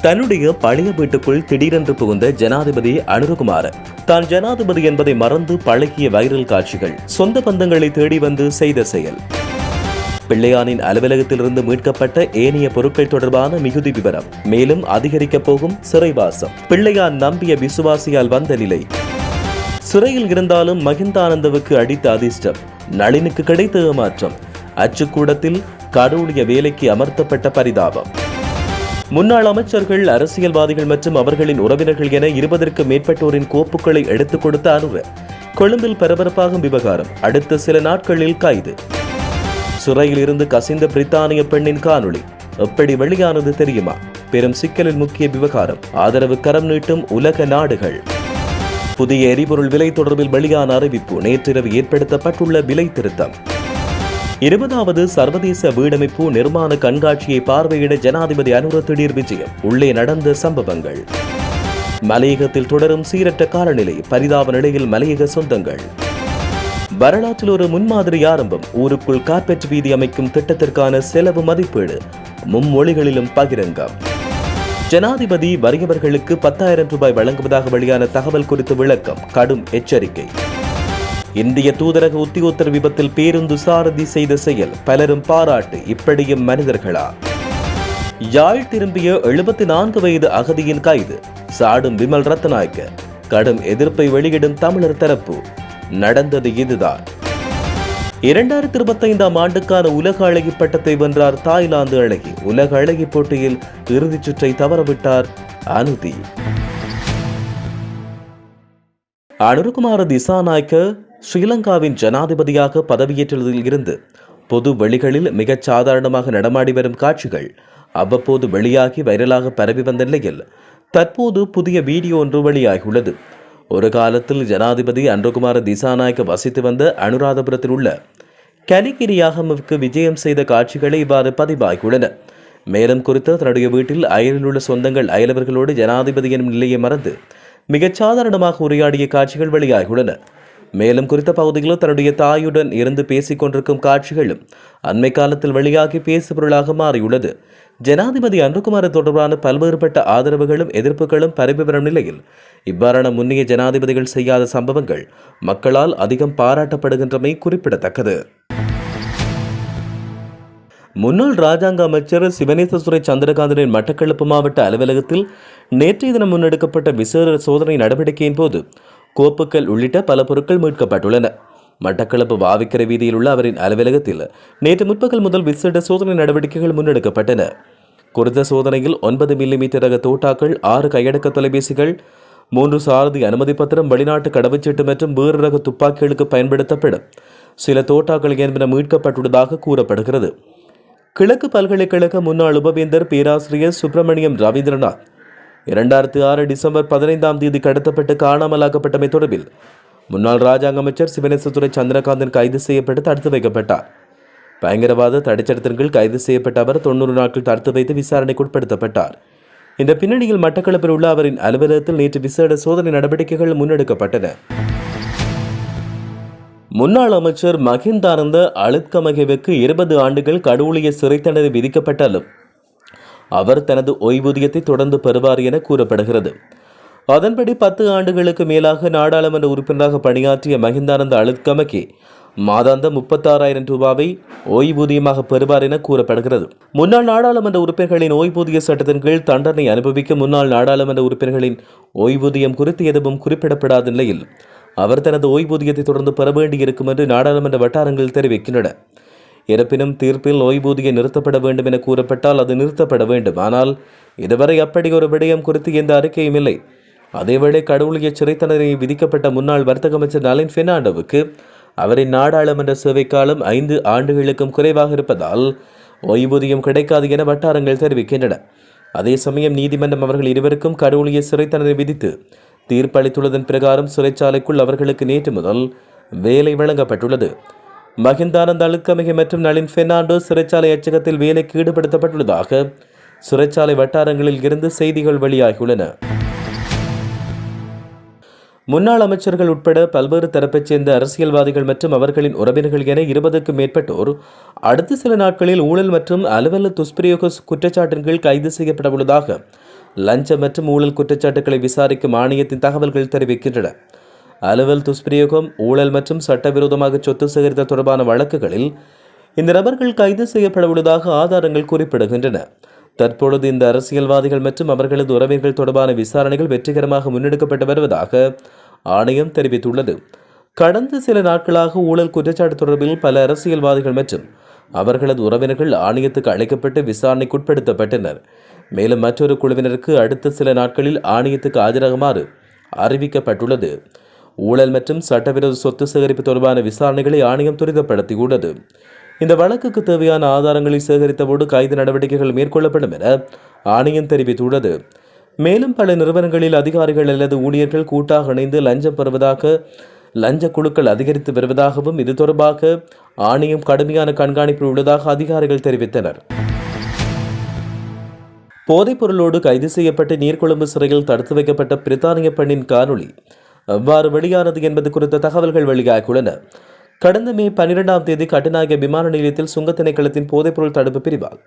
தன்னுடைய பழைய வீட்டுக்குள் திடீரென்று புகுந்த ஜனாதிபதி அனுருகுமார. தான் ஜனாதிபதி என்பதை மறந்து பழகிய வைரல் காட்சிகள் சொந்த பந்தங்களை தேடி வந்து செய்த செயல். பிள்ளையானின் அலுவலகத்திலிருந்து மீட்கப்பட்ட ஏனைய பொருட்கள் தொடர்பான மிகுதி விவரம் மேலும் அதிகரிக்கப் போகும் சிறைவாசம். பிள்ளையான் நம்பிய விசுவாசியால் வந்த நிலை. சிறையில் இருந்தாலும் மகிந்தானந்தவுக்கு அடித்த அதிர்ஷ்டம். நளினுக்கு கிடைத்த ஏமாற்றம். அச்சுக்கூடத்தில் கடவுளிய வேலைக்கு அமர்த்தப்பட்ட பரிதாபம். முன்னாள் அமைச்சர்கள் அரசியல்வாதிகள் மற்றும் அவர்களின் உறவினர்கள் என இருபதற்கும் மேற்பட்டோரின் கோப்புகளை எடுத்துக் கொடுத்த அனுவர் கொழும்பில் பரபரப்பாகும் விவகாரம். அடுத்த சில நாட்களில் கைது. சிறையில் இருந்து கசிந்த பிரித்தானிய பெண்ணின் காணொளி. எப்படி வெளியானது தெரியுமா? பெரும் சிக்கலில் முக்கிய விவகாரம். ஆதரவு கரம் நீட்டும் உலக நாடுகள். புதிய எரிபொருள் விலை தொடர்பில் வெளியான அறிவிப்பு. நேற்றிரவு ஏற்படுத்தப்பட்டுள்ள விலை திருத்தம். இருபதாவது சர்வதேச வீடமைப்பு நிர்மாண கண்காட்சியை பார்வையிட ஜனாதிபதி அனுர திடீர் விஜயம். உள்ளே நடந்த சம்பவங்கள். மலையகத்தில் தொடரும் சீரற்ற காலநிலை பரிதாப நிலையில் மலையக சொந்தங்கள். வரலாற்றில் ஒரு முன்மாதிரி ஆரம்பம். ஊருக்குள் கார்பெட் வீதி அமைக்கும் திட்டத்திற்கான செலவு மதிப்பீடு. மும்மொழிகளிலும் பகிரங்கம். ஜனாதிபதி வறியவர்களுக்கு பத்தாயிரம் ரூபாய் வழங்குவதாக வெளியான தகவல் குறித்து விளக்கம். கடும் எச்சரிக்கை. இந்திய தூதரக உத்தியோத்தர விபத்தில் பேருந்து சாரதி செய்த செயல் பலரும் பாராட்டு இப்படியும் மனிதர்களா? யாழ் திரும்பிய எழுபத்தி நான்கு வயது அகதியின் கைது. சாடும் விமல் ரத்நாயக்க கடும் எதிர்ப்பை வெளியிடும் தமிழர் தரப்பு. நடந்தது இதுதான். இரண்டாயிரத்தி இருபத்தைந்தாம் ஆண்டுக்கான உலக அழகி பட்டத்தை வென்றார் தாய்லாந்து அழகி. உலக அழகி போட்டியில் இறுதிச் சுற்றை தவறவிட்டார் அனுதி. அனுருகுமார திசாநாயக்க ஸ்ரீலங்காவின் ஜனாதிபதியாக பதவியேற்றதில் இருந்து பொது வெளிகளில் மிகச் சாதாரணமாக நடமாடி வரும் காட்சிகள் அவ்வப்போது வெளியாகி வைரலாக பரவி வந்த நிலையில் தற்போது புதிய வீடியோ ஒன்று வெளியாகியுள்ளது. ஒரு காலத்தில் ஜனாதிபதி அன்றுகுமார திசாநாயக்க வசித்து வந்த அனுராதபுரத்தில் உள்ள கலிகிரியாகமுக்கு விஜயம் செய்த காட்சிகளை இவ்வாறு பதிவாகியுள்ளன. மேலும் குறித்த தன்னுடைய வீட்டில் அயலில் உள்ள சொந்தங்கள் அயலவர்களோடு ஜனாதிபதி எனும் நிலையை மறந்து மிகச் சாதாரணமாக உரையாடிய காட்சிகள் வெளியாகியுள்ளன. மேலும் குறித்த பகுதியில் தன்னுடைய தாயுடன் இருந்து பேசிக் கொண்டிருக்கும் காட்சிகளும் அண்மை காலத்தில் வெளியாகி பேசுபொருளாக மாறியுள்ளது. ஜனாதிபதி அன்புகுமார தொடர்பான பல்வேறுபட்ட ஆதரவுகளும் எதிர்ப்புகளும் பரவி வரும் நிலையில் இவ்வாறான முன்னைய ஜனாதிபதிகள் செய்யாத சம்பவங்கள் மக்களால் அதிகம் பாராட்டப்படுகின்றமை குறிப்பிடத்தக்கது. முன்னாள் ராஜாங்க அமைச்சர் சிவனேசசுரை சந்திரகாந்தனின் மட்டக்களப்பு மாவட்ட அலுவலகத்தில் நேற்றைய தினம் முன்னெடுக்கப்பட்ட விசேட சோதனை நடவடிக்கையின் போது கோப்புக்கள் உள்ளிட்ட பல பொருட்கள் மீட்கப்பட்டுள்ளன. மட்டக்களப்பு வாவிக்கரை வீதியில் உள்ள அவரின் அலுவலகத்தில் நேற்று முற்பகல் முதல் விசேட சோதனை நடவடிக்கைகள் முன்னெடுக்கப்பட்டன. குறித்த சோதனையில் ஒன்பது மில்லிமீட்டர் ரக தோட்டாக்கள் ஆறு கையடக்க தொலைபேசிகள் மூன்று சாரதி அனுமதி பத்திரம் வெளிநாட்டு கடவுச்சீட்டு மற்றும் வேறு ரக துப்பாக்கிகளுக்கு பயன்படுத்தப்படும். சில தோட்டாக்கள் என்பன மீட்கப்பட்டுள்ளதாக கூறப்படுகிறது. கிழக்கு பல்கலைக்கழக முன்னாள் உபவேந்தர் பேராசிரியர் சுப்பிரமணியம் ரவீந்திரநாத் இரண்டாயிரத்தி ஆறு டிசம்பர் பதினைந்தாம் தேதி கடத்தப்பட்டு காணாமலாக்கப்பட்டமை தொடர்பில் முன்னாள் ராஜாங்க அமைச்சர் சிவனேசத்துறை சந்திரகாந்தன் கைது செய்யப்பட்டு தடுத்து வைக்கப்பட்டார். பயங்கரவாத தடைச்சட்டத்தின் கீழ் கைது செய்யப்பட்ட அவர் தொண்ணூறு நாட்கள் தடுத்து வைத்து விசாரணைக்கு உட்படுத்தப்பட்டார். இந்த பின்னணியில் மட்டக்களப்பில் உள்ள அவரின் அலுவலகத்தில் நேற்று விசேட சோதனை நடவடிக்கைகள் முன்னெடுக்கப்பட்டன. முன்னாள் அமைச்சர் மகிந்தானந்த அழுத்கமகேவுக்கு இருபது ஆண்டுகள் கடவுளிய சிறை தண்டனை விதிக்கப்பட்டாலும் அவர் தனது ஓய்வூதியத்தை தொடர்ந்து பெறுவார் என கூறப்படுகிறது. அதன்படி பத்து ஆண்டுகளுக்கு மேலாக நாடாளுமன்ற உறுப்பினராக பணியாற்றிய மகிந்தானந்த அழுத்கமகே மாதாந்த முப்பத்தாறாயிரம் ரூபாவை ஓய்வூதியமாக பெறுவார் என கூறப்படுகிறது. முன்னாள் நாடாளுமன்ற உறுப்பினர்களின் ஓய்வூதிய சட்டத்தின் கீழ் தண்டனை அனுபவிக்க முன்னாள் நாடாளுமன்ற உறுப்பினர்களின் ஓய்வூதியம் குறித்து எதுவும் குறிப்பிடப்படாத நிலையில் அவர் தனது ஓய்வூதியத்தை தொடர்ந்து பெற வேண்டியிருக்கும் என்று நாடாளுமன்ற வட்டாரங்கள் தெரிவிக்கின்றன. இருப்பினும் தீர்ப்பில் ஓய்வூதியம் நிறுத்தப்பட வேண்டும் என கூறப்பட்டால் அது நிறுத்தப்பட வேண்டும். ஆனால் இதுவரை அப்படி ஒரு விடயம் குறித்து எந்த அறிக்கையும் இல்லை. அதேவேளை கடவுளிய சிறை தண்டனை விதிக்கப்பட்ட முன்னாள் வர்த்தக அமைச்சர் நலின் பெர்னாண்டோவுக்கு அவரின் நாடாளுமன்ற சேவை காலம் ஐந்து ஆண்டுகளுக்கும் குறைவாக இருப்பதால் ஓய்வூதியம் கிடைக்காது என வட்டாரங்கள் தெரிவிக்கின்றன. அதே சமயம் நீதிமன்றம் அவர்கள் இருவருக்கும் கடவுளிய சிறை தண்டனை விதித்து தீர்ப்பளித்துள்ளதன் பிரகாரம் சிறைச்சாலைக்குள் அவர்களுக்கு நேற்று முதல் வேலை வழங்கப்பட்டுள்ளது. மகிந்தானந்த் அழுக்கமிகை மற்றும் நளின் பெர்னாண்டோ சிறைச்சாலை அச்சகத்தில் வேலைக்கு ஈடுபடுத்தப்பட்டுள்ளதாக சிறைச்சாலை வட்டாரங்களில் இருந்து செய்திகள் வெளியாகியுள்ளன. முன்னாள் அமைச்சர்கள் உட்பட பல்வேறு தரப்பைச் சேர்ந்த அரசியல்வாதிகள் மற்றும் அவர்களின் உறவினர்கள் என இருபதுக்கும் மேற்பட்டோர் அடுத்த சில நாட்களில் ஊழல் மற்றும் அலுவல துஷ்பிரயோக குற்றச்சாட்டின் கீழ் கைது செய்யப்பட உள்ளதாக லஞ்சம் மற்றும் ஊழல் குற்றச்சாட்டுகளை விசாரிக்கும் ஆணையத்தின் தகவல்கள் தெரிவிக்கின்றன. அலுவல் துஷ்பிரயோகம் ஊழல் மற்றும் சட்டவிரோதமாக சொத்து சேகரித்த தொடர்பான வழக்குகளில் இந்த நபர்கள் கைது செய்யப்பட உள்ளதாக ஆதாரங்கள் குறிப்பிடுகின்றன. தற்பொழுது இந்த அரசியல்வாதிகள் மற்றும் அவர்களது உறவினர்கள் தொடர்பான விசாரணைகள் வெற்றிகரமாக முன்னெடுக்கப்பட்டு வருவதாக ஆணையம் தெரிவித்துள்ளது. கடந்த சில நாட்களாக ஊழல் குற்றச்சாட்டு தொடர்பில் பல அரசியல்வாதிகள் மற்றும் அவர்களது உறவினர்கள் ஆணையத்துக்கு அழைக்கப்பட்டு விசாரணைக்குட்படுத்தப்பட்டனர். மேலும் மற்றொரு குழுவினருக்கு அடுத்த சில நாட்களில் ஆணையத்துக்கு ஆஜராகுமாறு அறிவிக்கப்பட்டுள்ளது. ஊழல் மற்றும் சட்டவிரோத சொத்து சேகரிப்பு தொடர்பான விசாரணைகளை ஆணையம் துரிதப்படுத்தியுள்ளது. இந்த வழக்குக்கு தேவையான ஆதாரங்களை சேகரித்தபோது கைது நடவடிக்கைகள் மேற்கொள்ளப்படும் என ஆணையம் தெரிவித்துள்ளது. மேலும் பல நிறுவனங்களில் அதிகாரிகள் அல்லது ஊழியர்கள் கூட்டாக இணைந்து லஞ்சம் பெறுவதாக லஞ்ச குழுக்கள் அதிகரித்து வருவதாகவும் இது தொடர்பாக ஆணையம் கடுமையான கண்காணிப்பில் உள்ளதாக அதிகாரிகள் தெரிவித்தனர். போதைப் பொருளோடு கைது செய்யப்பட்டு நீர்கொழும்பு சிறையில் தடுத்து வைக்கப்பட்ட பிரித்தானிய பெண்ணின் காணொளி எவ்வாறு வெளியானது என்பது குறித்த தகவல்கள் வெளியாகியுள்ளன. கடந்த மே பன்னிரெண்டாம் தேதி கட்டுநாயக விமான நிலையத்தில் சுங்க திணைக்களத்தின் போதைப்பொருள் தடுப்பு பிரிவால்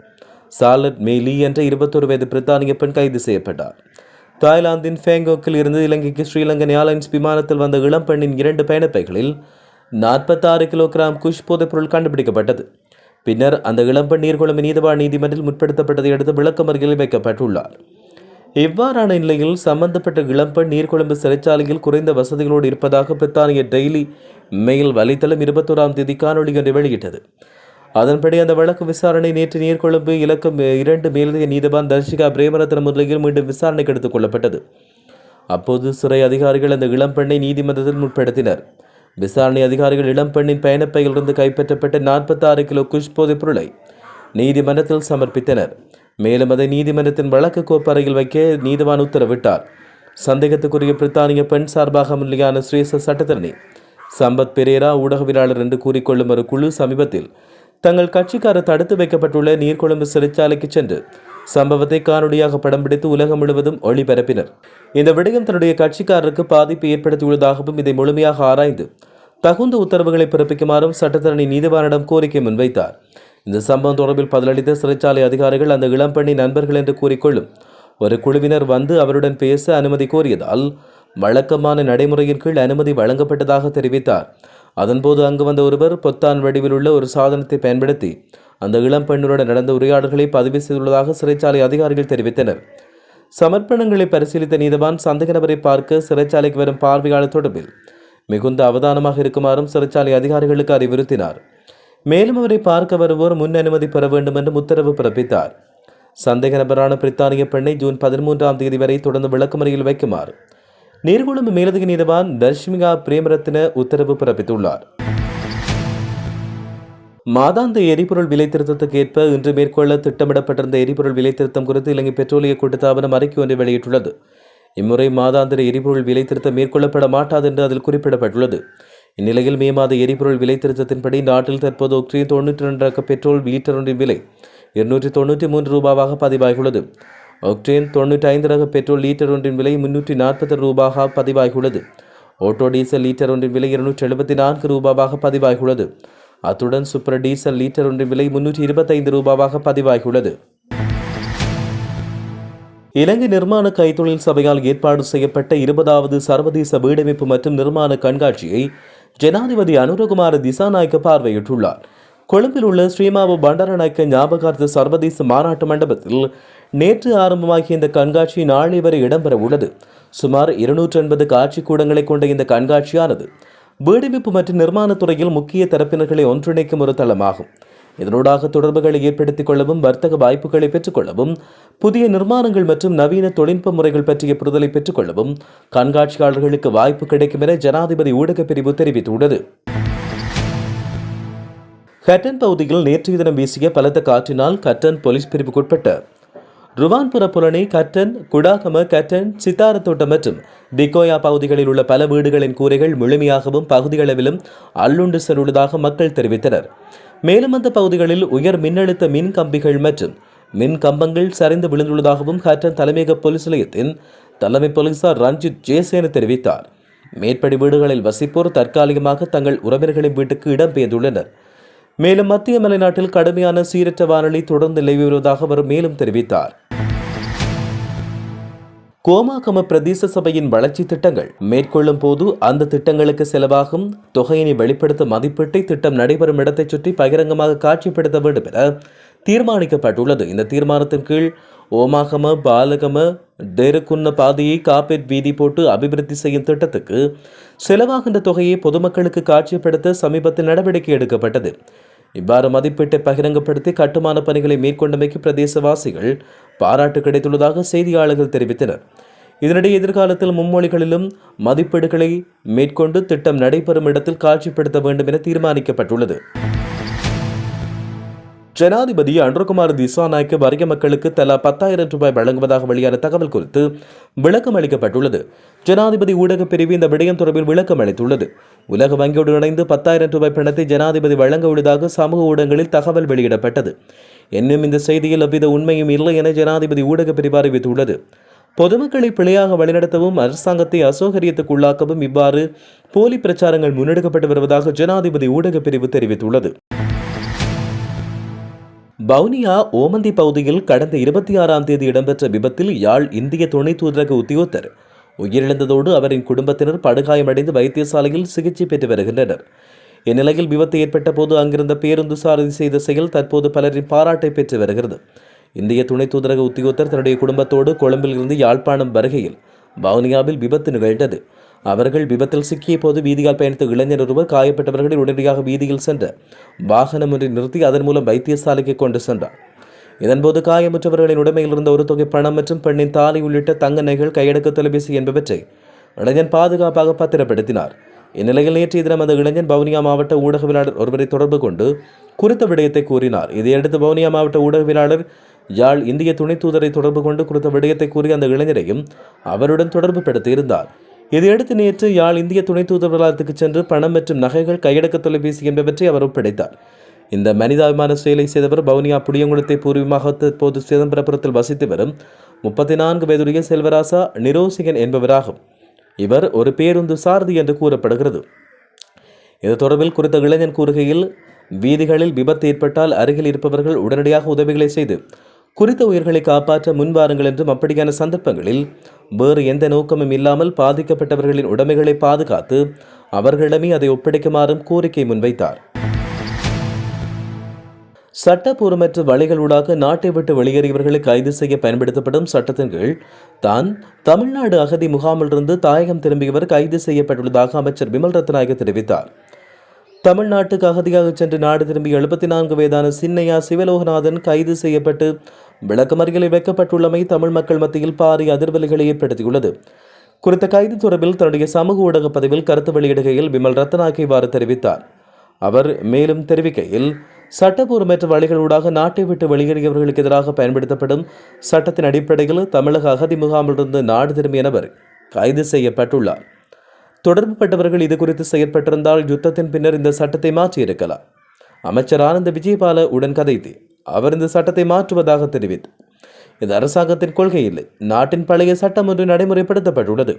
சாலட் மேலி என்ற இருபத்தொரு வயது பிரித்தானிய பெண் கைது செய்யப்பட்டார். தாய்லாந்தின் ஃபேங்கோக்கில் இருந்து இலங்கைக்கு ஸ்ரீலங்கன் ஏர்லைன்ஸ் விமானத்தில் வந்த இளம் பெண்ணின் இரண்டு பயணப்பைகளில் நாற்பத்தாறு கிலோகிராம் குஷ் போதைப்பொருள் கண்டுபிடிக்கப்பட்டது. பின்னர் அந்த இளம்பெண் நீர்குளம் நீதவான் நீதிமன்றில் முற்படுத்தப்பட்டதை அடுத்து விளக்கமறியலில் வைக்கப்பட்டுள்ளார். இவ்வாறான நிலையில் சம்பந்தப்பட்ட இளம்பெண் நீர்கொழும்பு சிறைச்சாலையில் குறைந்த வசதிகளோடு இருப்பதாக பிரித்தானிய டெய்லி மெயில் வலைத்தளம் இருபத்தோராம் தேதி காணொலி என்று வெளியிட்டது. அதன்படி அந்த வழக்கு விசாரணை நேற்று நீர்கொழும்பு இலக்கம் இரண்டு மேலதிக நீதிபான் தர்ஷிகா பிரேமரத்ன முன்னிலையில் மீண்டும் விசாரணைக்கு எடுத்துக் கொள்ளப்பட்டது. அப்போது சிறை அதிகாரிகள் அந்த இளம்பெண்ணை நீதிமன்றத்தில் முற்படுத்தினர். விசாரணை அதிகாரிகள் இளம்பெண்ணின் பயணப்பையிலிருந்து கைப்பற்றப்பட்ட நாற்பத்தாறு கிலோ குஷ் போதைப் பொருளை நீதிமன்றத்தில் சமர்ப்பித்தனர். மேலும் அதை நீதிமன்றத்தின் வழக்கு கோப்பறையில் வைக்க நீதிவான் உத்தரவிட்டார். சந்தேகத்துக்குரிய பிரித்தானிய பெண் சார்பாக முன்னிலையான சுரேச சட்டத்தரணி சம்பத் பெரேரா ஊடகவியலாளர் என்று கூறிக்கொள்ளும் ஒரு குழு சமீபத்தில் தங்கள் கட்சிக்காரர் தடுத்து வைக்கப்பட்டுள்ள நீர்கொழும்பு சிறைச்சாலைக்கு சென்று சம்பவத்தை காணொலியாக படம் பிடித்து உலகம் முழுவதும் ஒளிபரப்பினர். இந்த விடயம் தன்னுடைய கட்சிக்காரருக்கு பாதிப்பு ஏற்படுத்தியுள்ளதாகவும் இதை முழுமையாக ஆராய்ந்து தகுந்த உத்தரவுகளை பிறப்பிக்குமாறும் சட்டத்தரணி நீதிவானிடம் கோரிக்கை முன்வைத்தார். இந்த சம்பவம் தொடர்பில் பதிலளித்த சிறைச்சாலை அதிகாரிகள் அந்த இளம்பெண்ணின் நண்பர்கள் என்று கூறிக்கொள்ளும். ஒரு குழுவினர் வந்து அவருடன் பேச அனுமதி கோரியதால் வழக்கமான நடைமுறையின் கீழ் அனுமதி வழங்கப்பட்டதாக தெரிவித்தார். அதன்போது அங்கு வந்த ஒருவர் பொத்தான் வடிவில் உள்ள ஒரு சாதனத்தை பயன்படுத்தி அந்த இளம் பெண்ணுடன் நடந்த உரையாடல்களை பதிவு செய்துள்ளதாக சிறைச்சாலை அதிகாரிகள் தெரிவித்தனர். சமர்ப்பணங்களை பரிசீலித்த நீதவான் சந்தேக நபரை பார்க்க சிறைச்சாலைக்கு வரும் பார்வையாளர் தொடர்பில் மிகுந்த அவதானமாக இருக்குமாறும் சிறைச்சாலை அதிகாரிகளுக்கு அறிவுறுத்தினார். மேலும் அவரை பார்க்க வருவோர் முன் அனுமதி பெற வேண்டும் என்றும் உத்தரவு பிறப்பித்தார். சந்தேக நபரான பிரித்தானிய பெண்ணை ஜூன் பதிமூன்றாம் தேதி வரை தொடர்ந்து விளக்குமறையில் வைக்குமாறு நீர்கொழும்பு மேலதிக நீதவான் தர்ஷ்மிகா பிரேமரத்ன உத்தரவு பிறப்பித்துள்ளார். மாதாந்த எரிபொருள் விலை திருத்தத்துக்கு ஏற்ப இன்று மேற்கொள்ள திட்டமிடப்பட்டிருந்த எரிபொருள் விலை திருத்தம் குறித்து இலங்கை பெட்ரோலிய கூட்டுத்தாபனம் அறிக்கை ஒன்றை வெளியிட்டுள்ளது. இம்முறை மாதாந்திர எரிபொருள் விலை திருத்தம் மேற்கொள்ளப்பட மாட்டாது என்று அதில் குறிப்பிடப்பட்டுள்ளது. இந்நிலையில் மே மாத எரிபொருள் விலை திருத்தத்தின்படி நாட்டில் தற்போது ஒக்டேன் தொண்ணூற்றி ரெண்டு ரக பெட்ரோல் லீட்டர் ஒன்றின் விலை இருநூற்றி தொண்ணூற்றி மூன்று ரூபாவாக பதிவாகியுள்ளது. ஒக்டேன் தொண்ணூற்றி ஐந்து ரக பெட்ரோல் லீட்டர் ஒன்றின் விலை முன்னூற்றி நாற்பது ரூபாக பதிவாகியுள்ளது. ஓட்டோ டீசல் லீட்டர் ஒன்றின் விலை இருநூற்றி எழுபத்தி நான்கு ரூபாவாக பதிவாகியுள்ளது. அத்துடன் சூப்பர் டீசல் லீட்டர் ஒன்றின் விலை முன்னூற்றி இருபத்தைந்து ரூபாவாக பதிவாகியுள்ளது. இலங்கை நிர்மாண கைத்தொழில் சபையால் ஏற்பாடு செய்யப்பட்ட இருபதாவது சர்வதேச வீடமைப்பு மற்றும் நிர்மாண கண்காட்சியை ஜனாதிபதி அனுரகுமார திசாநாயக்க பார்வையிட்டுள்ளார். கொழும்பில் உள்ள ஸ்ரீமாவு பண்டாரநாயக்க ஞாபகார்த்த சர்வதேச மாநாட்டு மண்டபத்தில் நேற்று ஆரம்பமாகிய இந்த கண்காட்சி நாளை வரை இடம்பெற உள்ளது. சுமார் இருநூற்றி எண்பது காட்சி கூடங்களை கொண்ட இந்த கண்காட்சியானது வீடமைப்பு மற்றும் நிர்மாணத் துறையில் முக்கிய தரப்பினர்களை ஒன்றிணைக்கும் ஒரு தளமாகும். இதனூடாக தொடர்புகளை ஏற்படுத்திக் கொள்ளவும் வர்த்தக வாய்ப்புகளை பெற்றுக்கொள்ளவும் புதிய நிர்மாணங்கள் மற்றும் நவீன தொழில்நுட்ப முறைகள் பற்றிய புரிதலை பெற்றுக்கொள்ளவும் கண்காட்சியாளர்களுக்கு வாய்ப்பு கிடைக்கும் என ஜனாதிபதி ஊடகப் பிரிவு தெரிவித்துள்ளது. கட்டன் பகுதியில் நேற்றைய தினம் வீசிய பலத்த காற்றினால் கட்டன் போலீஸ் பிரிவுக்குட்பட்ட ருவான்புர புலனி கட்டன் குடாகம கட்டன் சித்தாரத்தோட்டம் மற்றும் திகோயா பகுதிகளில் உள்ள பல வீடுகளின் கூரைகள் முழுமையாகவும் பகுதிகளவிலும் அல்லுண்டு சென்றுள்ளதாக மக்கள் தெரிவித்தனர். மேலும் அந்த பகுதிகளில் உயர் மின்னழுத்த மின் கம்பிகள் மற்றும் மின் கம்பங்கள் சரிந்து விழுந்துள்ளதாகவும் ஹட்டன் தலைமையக போலீஸ் நிலையத்தின் தலைமை போலீசார் ரஞ்சித் ஜெயசேன தெரிவித்தார். மேற்படி வீடுகளில் வசிப்போர் தற்காலிகமாக தங்கள் உறவினர்களின் வீட்டுக்கு இடம்பெயர்ந்துள்ளனர் மேலும் மத்திய மலைநாட்டில் கடுமையான சீரற்ற வானிலை தொடர்ந்து நிலவி வருவதாக அவர் மேலும் தெரிவித்தார். கோமாகம பிரதேச சபையின் வளர்ச்சி திட்டங்கள் மேற்கொள்ளும் போது அந்த திட்டங்களுக்கு செலவாகும். தொகையினை வெளிப்படுத்தும் மதிப்பீட்டை திட்டம் நடைபெறும் இடத்தைச் சுற்றி பகிரங்கமாக காட்சிப்படுத்த வேண்டும் என தீர்மானிக்கப்பட்டுள்ளது. இந்த தீர்மானத்தின் கீழ் ஓமாகம பாலகம டெருக்குன்ன பாதையை காப்பேட் வீதி போட்டு அபிவிருத்தி செய்யும் திட்டத்துக்கு செலவாகின்ற தொகையை பொதுமக்களுக்கு காட்சிப்படுத்த சமீபத்தில் நடவடிக்கை எடுக்கப்பட்டது. இவ்வாறு மதிப்பீட்டை பகிரங்கப்படுத்தி கட்டுமான பணிகளை மேற்கொண்டமைக்கு பிரதேசவாசிகள் பாராட்டு கிடைத்துள்ளதாக செய்தியாளர்கள் தெரிவித்தனர். இதனிடையே எதிர்காலத்தில் மும்மொழிகளிலும் மதிப்பீடுகளை மேற்கொண்டு திட்டம் நடைபெறும் இடத்தில் காட்சிப்படுத்த வேண்டும் என தீர்மானிக்கப்பட்டுள்ளது. ஜனாதிபதி அன்ருகுமார் திசாநாய்க்கு வறிய மக்களுக்கு தலா பத்தாயிரம் ரூபாய் வழங்குவதாக வெளியான தகவல் குறித்து விளக்கம் அளிக்கப்பட்டுள்ளது. ஜனாதிபதி ஊடகப் பிரிவு இந்த விடயம் தொடர்பில் விளக்கம் அளித்துள்ளது. உலக வங்கியோடு இணைந்து பத்தாயிரம் ரூபாய் பணத்தை ஜனாதிபதி வழங்க உள்ளதாக சமூக ஊடகங்களில் தகவல் வெளியிடப்பட்டது. என்னும் இந்த செய்தியில் எவ்வித உண்மையும் இல்லை என ஜனாதிபதி ஊடகப் பிரிவு அறிவித்துள்ளது. பொதுமக்களை பிழையாக வழிநடத்தவும் அரசாங்கத்தை அசௌகரியத்துக்குள்ளாக்கவும் இவ்வாறு போலி பிரச்சாரங்கள் முன்னெடுக்கப்பட்டு வருவதாக ஜனாதிபதி ஊடகப் பிரிவு தெரிவித்துள்ளது. வவுனியா ஓமந்தி பகுதியில் கடந்த இருபத்தி ஆறாம் தேதி இடம்பெற்ற விபத்தில் யாழ் இந்திய துணை தூதரக உத்தியோகத்தர். உயிரிழந்ததோடு அவரின் குடும்பத்தினர் படுகாயமடைந்து வைத்தியசாலையில் சிகிச்சை பெற்று வருகின்றனர். இந்நிலையில் விபத்து ஏற்பட்ட போது அங்கிருந்த பேருந்து சாரதி செய்த செயல் தற்போது பலரின் பாராட்டை பெற்று வருகிறது. இந்திய துணை தூதரக உத்தியோகத்தர் தன்னுடைய குடும்பத்தோடு கொழும்பில் இருந்து யாழ்ப்பாணம் வருகையில் வவுனியாவில் விபத்து நிகழ்ந்தது. அவர்கள் விபத்தில் சிக்கிய போது வீதியால் பயணித்த இளைஞர் ஒருவர் காயப்பட்டவர்களை உடனடியாக வீதியில் சென்ற வாகனம் ஒன்றை நிறுத்தி அதன் மூலம் வைத்தியசாலைக்கு கொண்டு சென்றார். இதன்போது காயமுற்றவர்களின் உடைமையில் இருந்த ஒரு தொகை பணம் மற்றும் பெண்ணின் தாலி உள்ளிட்ட தங்க நகைகள் கையடக்க தொலைபேசி என்பவற்றை இளைஞன் பாதுகாப்பாக பத்திரப்படுத்தினார். இந்நிலையில் நேற்றைய தினம் அந்த இளைஞன் பவுனியா மாவட்ட ஊடகவியலாளர் ஒருவரை தொடர்பு கொண்டு குறித்த விடயத்தை கூறினார். இதையடுத்து வவுனியா மாவட்ட ஊடகவியலாளர் யாழ் இந்திய துணை தூதரை தொடர்பு கொண்டு குறித்த விடயத்தை கூறி அந்த இளைஞரையும் அவருடன் தொடர்பு படுத்தியிருந்தார் இதையடுத்து நேற்று யாழ் இந்திய துணை தூதரகத்துக்கு சென்று பணம் மற்றும் நகைகள் கையடக்க தொலைபேசி என்பவற்றை அவர் ஒப்படைத்தார். இந்த மனிதாபிமான செயலை செய்தவர் வவுனியா புளியங்குளத்தை பூர்வீகமாக தற்போது சிதம்பரபுரத்தில் வசித்து வரும் முப்பத்தி நான்கு வயதுடைய செல்வராசா நிரோசிகன் என்பவராகும். இவர் ஒரு பேருந்து சாரதி என்று கூறப்படுகிறது. இது தொடர்பில் குறித்த இளைஞன் கூறுகையில் வீதிகளில் விபத்து ஏற்பட்டால் அருகில் இருப்பவர்கள் உடனடியாக உதவிகளை செய்து குறித்த உயிர்களை காப்பாற்ற முன்வாருங்கள் என்றும் அப்படியான சந்தர்ப்பங்களில் வேறு எந்த நோக்கமும் இல்லாமல் பாதிக்கப்பட்டவர்களின் உடைமைகளை பாதுகாத்து அவர்களிடமே அதை ஒப்படைக்குமாறும் கோரிக்கை முன்வைத்தார். சட்டப்பூர்வமற்ற வழிகளூடாக நாட்டை விட்டு வெளியேறியவர்களை கைது செய்ய பயன்படுத்தப்படும் சட்டத்தின் கீழ் தான் தமிழ்நாடு அகதி முகாமிலிருந்து தாயகம் திரும்பியவர் கைது செய்யப்பட்டுள்ளதாக அமைச்சர் விமல் ரத்நாயக தெரிவித்தார். தமிழ்நாட்டுக்கு அகதியாக சென்று நாடு திரும்பிய எழுபத்தி நான்கு வயதான சின்னையா சிவலோகநாதன் கைது செய்யப்பட்டு விளக்கமறியலில் வைக்கப்பட்டுள்ளமை தமிழ் மக்கள் மத்தியில் பாரிய அதிர்வலைகளை ஏற்படுத்தியுள்ளது. குறித்த கைது தொடர்பில் தன்னுடைய சமூக ஊடக பதிவில் கருத்து வெளியிடுகையில் விமல் ரத்னாக்கி இவ்வாறு தெரிவித்தார். அவர் மேலும் தெரிவிக்கையில் சட்டபூர்வமற்ற வழிகளூடாக நாட்டை விட்டு வெளியேறியவர்களுக்கு எதிராக பயன்படுத்தப்படும் சட்டத்தின் அடிப்படையில் தமிழக அகதி முகாமிலிருந்து நாடு திரும்பியனவர் கைது செய்யப்பட்டுள்ளார். தொடர்புபட்டவர்கள் இது குறித்து செயற்பட்டிருந்தால் யுத்தத்தின் பின்னர் இந்த சட்டத்தை மாற்றியிருக்கலாம். அமைச்சர் ஆனந்த விஜயபால உடன் கதைத்தேன் அவர் இந்த சட்டத்தை மாற்றுவதாக தெரிவித்தார் இது அரசாங்கத்தின் கொள்கை இல்லை நாட்டின் பழைய சட்டம் ஒன்று நடைமுறைப்படுத்தப்பட்டுள்ளது.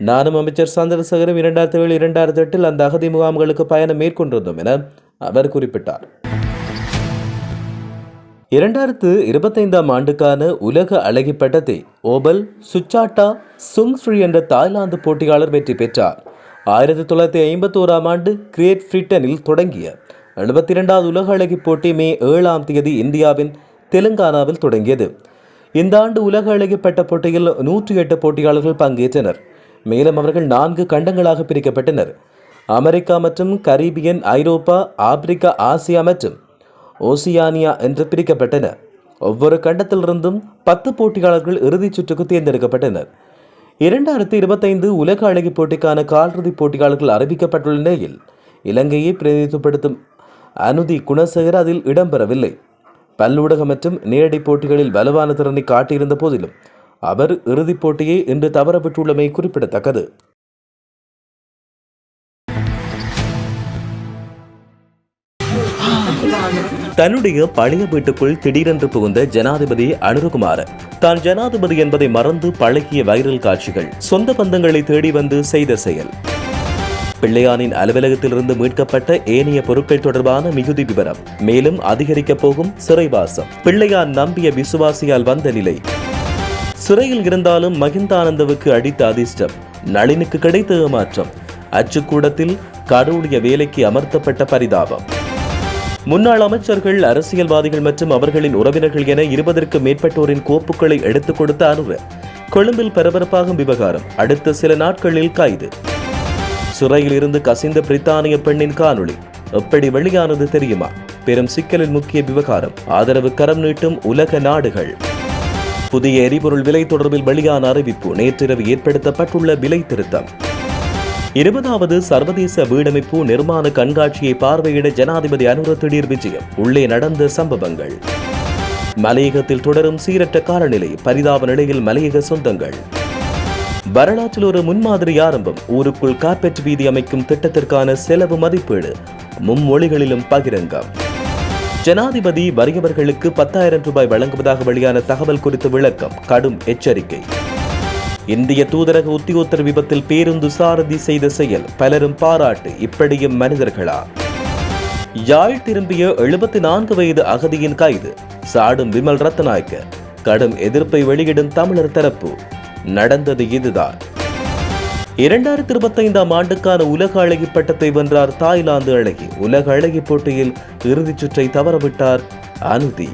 நானும் அமைச்சர் சந்திரசேகரும் இரண்டாயிரத்தி ஏழு இரண்டாயிரத்தி எட்டில் அந்த அகதி முகாம்களுக்கு பயணம் மேற்கொண்டிருந்தோம் என அவர் குறிப்பிட்டார். இரண்டாயிரத்து இருபத்தைந்தாம் ஆண்டுக்கான உலக அழகி பட்டத்தை ஓபல் சுச்சாட்டா சுங்ஸ்ரீ என்ற தாய்லாந்து போட்டியாளர் வெற்றி பெற்றார். ஆயிரத்தி தொள்ளாயிரத்தி ஐம்பத்தி ஓராம் ஆண்டு கிரேட் பிரிட்டனில் தொடங்கிய எழுபத்தி இரண்டாவது உலக அழகி போட்டி மே ஏழாம் தேதி இந்தியாவின் தெலுங்கானாவில் தொடங்கியது. இந்த ஆண்டு உலக அழகி பட்ட போட்டியில் நூற்றி எட்டு போட்டியாளர்கள் பங்கேற்றனர். மேலும் அவர்கள் நான்கு கண்டங்களாக பிரிக்கப்பட்டனர். அமெரிக்கா மற்றும் கரீபியன் ஐரோப்பா ஆப்பிரிக்கா ஆசியா மற்றும் ஓசியானியா என்று பிரிக்கப்பட்டன. ஒவ்வொரு கண்டத்திலிருந்தும் பத்து போட்டியாளர்கள் இறுதிச் சுற்றுக்கு தேர்ந்தெடுக்கப்பட்டனர். இரண்டாயிரத்தி இருபத்தைந்து உலக அழகி போட்டிக்கான காலிறுதிப் போட்டியாளர்கள் அறிவிக்கப்பட்டுள்ள நிலையில் இலங்கையை பிரதிநிதித்துவப்படுத்தும் அனுதி குணசேகர் அதில் இடம்பெறவில்லை. பல்லூடக மற்றும் நேரடி போட்டிகளில் வலுவான திறனை காட்டியிருந்த போதிலும் அவர் இறுதிப் போட்டியை இன்று தவறப்பட்டுள்ளமை குறிப்பிடத்தக்கது. தன்னுடைய பழைய வீட்டுக்குள் திடீரென்று புகுந்த ஜனாதிபதி அனுருகுமார். தான் ஜனாதிபதி என்பதை மறந்து பழகிய வைரல் காட்சிகள் சொந்த பந்தங்களை தேடி வந்து செய்த செயல். பிள்ளையானின் அலுவலகத்திலிருந்து மீட்கப்பட்ட ஏனைய பொருட்கள் தொடர்பான மிகுதி விவரம். மேலும் அதிகரிக்கப் போகும் சிறைவாசம். பிள்ளையான் நம்பிய விசுவாசியால் வந்த நிலை. சிறையில் இருந்தாலும் மகிந்தானந்தவுக்கு அடித்த அதிர்ஷ்டம். நளினுக்கு கிடைத்த ஏமாற்றம். அச்சுக்கூடத்தில் கடவுளிய வேலைக்கு அமர்த்தப்பட்ட பரிதாபம். முன்னாள் அமைச்சர்கள் அரசியல்வாதிகள் மற்றும் அவர்களின் உறவினர்கள் என இருபதற்கும் மேற்பட்டோரின் கோப்புகளை எடுத்துக் கொடுத்த அனுர. கொழும்பில் பரபரப்பாகும் விவகாரம். அடுத்த சில நாட்களில் கைது. சிறையில் இருந்து கசிந்த பிரித்தானிய பெண்ணின் காணொளி. எப்படி வெளியானது தெரியுமா? பெரும் சிக்கலின் முக்கிய விவகாரம். ஆதரவு கரம் நீட்டும் உலக நாடுகள். புதிய எரிபொருள் விலை தொடர்பில் வெளியான அறிவிப்பு நேற்றிரவு ஏற்படுத்தப்பட்டுள்ள விலை திருத்தம். இருபதாவது சர்வதேச வீடமைப்பு நிர்மாண கண்காட்சியை பார்வையிட ஜனாதிபதி அனுர திடீர் விஜயம். உள்ளே நடந்த சம்பவங்கள். மலையகத்தில் தொடரும் சீரற்ற காலநிலை பரிதாப நிலையில் மலையக சொந்தங்கள். வரலாற்றில் ஒரு முன்மாதிரி ஆரம்பம். ஊருக்குள் கார்பெட் வீதி அமைக்கும் திட்டத்திற்கான செலவு மதிப்பீடு. மும்மொழிகளிலும் பகிரங்கம். ஜனாதிபதி வறியவர்களுக்கு பத்தாயிரம் ரூபாய் வழங்குவதாக வெளியான தகவல் குறித்து விளக்கம் கடும் எச்சரிக்கை. இந்திய தூதரக உத்தியோத்தர் விபத்தில் பேருந்து சாரதி செய்த செயல் பலரும் பாராட்டு இப்படியும் மனிதர்களா? யாழ் திரும்பிய எழுபத்தி நான்கு வயது அகதியின் கைது. சாடும் விமல் ரத்நாயக்க கடும் எதிர்ப்பை வெளியிடும் தமிழர் தரப்பு. நடந்தது இதுதான். இரண்டாயிரத்தி இருபத்தைந்தாம் ஆண்டுக்கான உலக அழகி பட்டத்தை வென்றார் தாய்லாந்து அழகி. உலக அழகி போட்டியில் இறுதிச் சுற்றை தவறவிட்டார் அனுதி